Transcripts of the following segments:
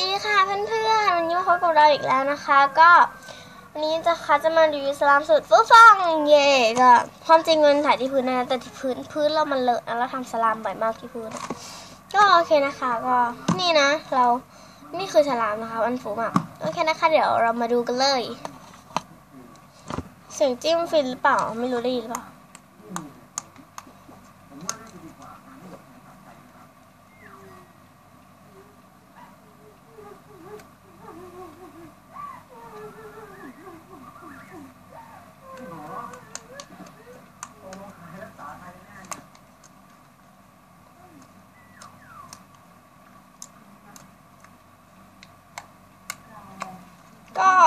ดีค่ะเพื่อนๆวันนี้มาพบกับเราอีกแล้วนะคะ ก็วันนี้จะคะจะมารีวิวสลามสูตรฟูฟ่องเย่ก็ความจริงมันถ่ายที่พื้นนะแต่ที่พื้นพื้นเรามันเลอะนะเราทำสลามบ่อยมากที่พื้นก็โอเคนะคะก็นี่นะ เรานี่คือสลามนะคะมันฟูมากโอเคนะคะ เดี๋ยวเรามาดูกันเลยเสียงจิ้มฟินหรือเปล่าไม่รู้ได้ยินหรือเปล่า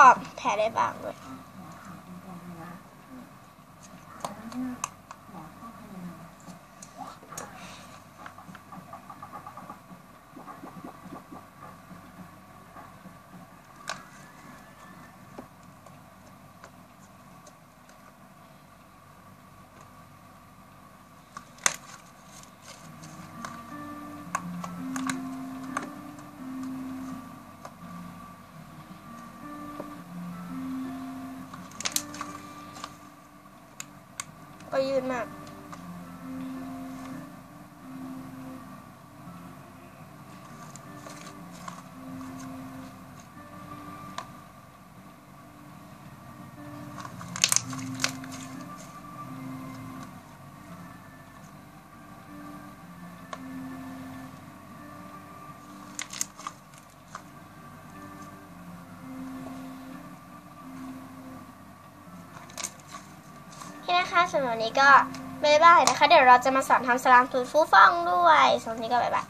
็แผลได้บ้างด้วย ก็ยืด นี่นะคะสำหรับวันนี้ก็บ๊ายบายนะคะ เดี๋ยวเราจะมาสอนทำสลามสูตรฟูฟ่องด้วยสำหรับวันนี้ก็บ๊ายบาย